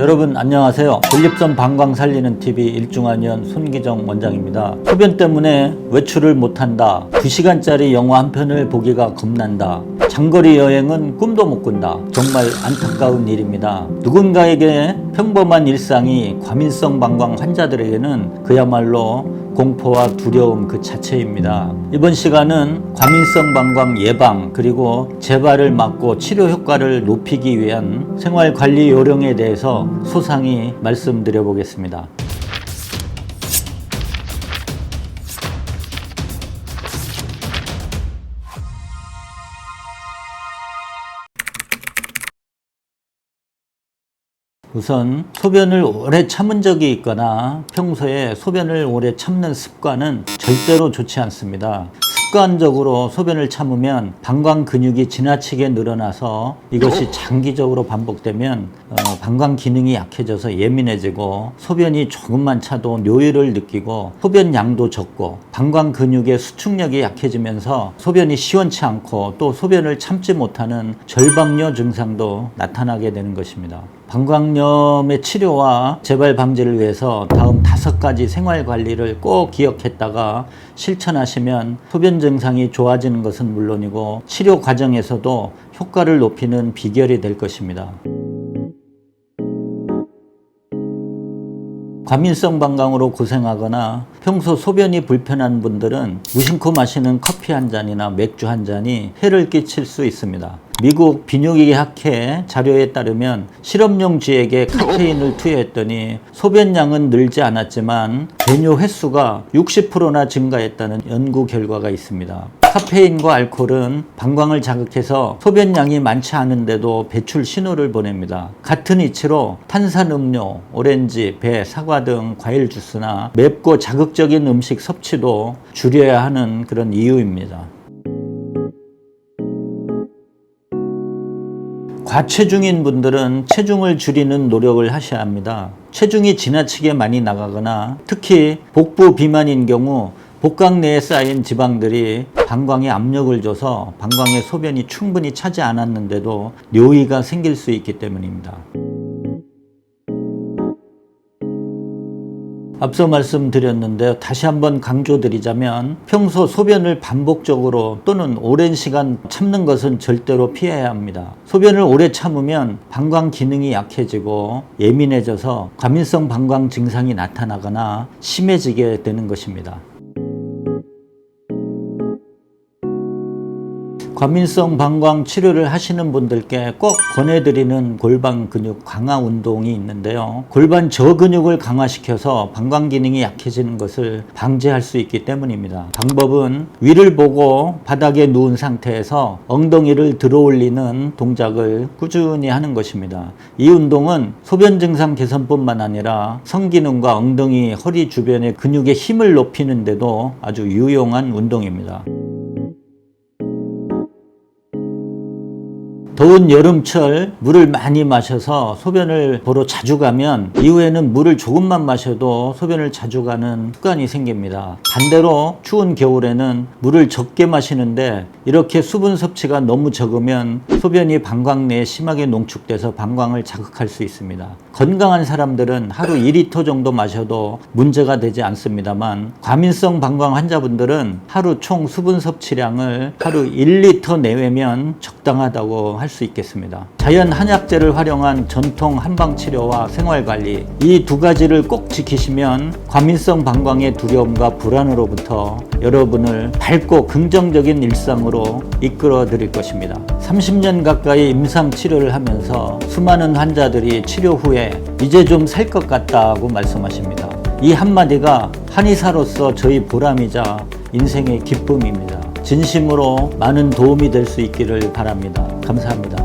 여러분 안녕하세요. 전립선 방광 살리는 TV 일중한의원 손기정 원장입니다. 소변 때문에 외출을 못한다. 2시간짜리 영화 한 편을 보기가 겁난다. 장거리 여행은 꿈도 못 꾼다. 정말 안타까운 일입니다. 누군가에게 평범한 일상이 과민성 방광 환자들에게는 그야말로 공포와 두려움 그 자체입니다. 이번 시간은 과민성 방광 예방 그리고 재발을 막고 치료 효과를 높이기 위한 생활 관리 요령에 대해서 소상히 말씀드려 보겠습니다. 우선 소변을 오래 참은 적이 있거나 평소에 소변을 오래 참는 습관은 절대로 좋지 않습니다. 습관적으로 소변을 참으면 방광 근육이 지나치게 늘어나서 이것이 장기적으로 반복되면 어, 방광 기능이 약해져서 예민해지고 소변이 조금만 차도 뇨유를 느끼고 소변 양도 적고 방광 근육의 수축력이 약해지면서 소변이 시원치 않고 또 소변을 참지 못하는 절방뇨 증상도 나타나게 되는 것입니다. 방광염의 치료와 재발 방지를 위해서 다음 다섯 가지 생활 관리를 꼭 기억했다가 실천하시면 소변 증상이 좋아지는 것은 물론이고 치료 과정에서도 효과를 높이는 비결이 될 것입니다. 과민성 방광으로 고생하거나 평소 소변이 불편한 분들은 무심코 마시는 커피 한 잔이나 맥주 한 잔이 해를 끼칠 수 있습니다. 미국 비뇨기 학회 자료에 따르면 실험용 쥐에게 카페인을 투여했더니 소변량은 늘지 않았지만 배뇨 횟수가 60%나 증가했다는 연구 결과가 있습니다. 카페인과 알코올은 방광을 자극해서 소변량이 많지 않은데도 배출 신호를 보냅니다. 같은 이치로 탄산음료, 오렌지, 배, 사과 등 과일 주스나 맵고 자극적인 음식 섭취도 줄여야 하는 그런 이유입니다. 과체중인 분들은 체중을 줄이는 노력을 하셔야 합니다. 체중이 지나치게 많이 나가거나 특히 복부 비만인 경우 복강 내에 쌓인 지방들이 방광에 압력을 줘서 방광의 소변이 충분히 차지 않았는데도 뇨의가 생길 수 있기 때문입니다. 앞서 말씀드렸는데요. 다시 한번 강조드리자면 평소 소변을 반복적으로 또는 오랜 시간 참는 것은 절대로 피해야 합니다. 소변을 오래 참으면 방광 기능이 약해지고 예민해져서 과민성 방광 증상이 나타나거나 심해지게 되는 것입니다. 과민성 방광 치료를 하시는 분들께 꼭 권해드리는 골반 근육 강화 운동이 있는데요. 골반 저근육을 강화시켜서 방광 기능이 약해지는 것을 방지할 수 있기 때문입니다. 방법은 위를 보고 바닥에 누운 상태에서 엉덩이를 들어 올리는 동작을 꾸준히 하는 것입니다. 이 운동은 소변 증상 개선뿐만 아니라 성기능과 엉덩이, 허리 주변의 근육의 힘을 높이는데도 아주 유용한 운동입니다. 더운 여름철 물을 많이 마셔서 소변을 보러 자주 가면 이후에는 물을 조금만 마셔도 소변을 자주 가는 습관이 생깁니다. 반대로 추운 겨울에는 물을 적게 마시는데 이렇게 수분 섭취가 너무 적으면 소변이 방광 내에 심하게 농축돼서 방광을 자극할 수 있습니다. 건강한 사람들은 하루 2리터 정도 마셔도 문제가 되지 않습니다만 과민성 방광 환자분들은 하루 총 수분 섭취량을 하루 1리터 내외면 적당하다고 할 수 있겠습니다. 자연 한약재를 활용한 전통 한방 치료와 생활 관리 이 두 가지를 꼭 지키시면 과민성 방광의 두려움과 불안으로부터 여러분을 밝고 긍정적인 일상으로 이끌어 드릴 것입니다. 30년 가까이 임상 치료를 하면서 수많은 환자들이 치료 후에 이제 좀 살 것 같다고 말씀하십니다. 이 한마디가 한의사로서 저희 보람이자 인생의 기쁨입니다. 진심으로 많은 도움이 될 수 있기를 바랍니다. 감사합니다.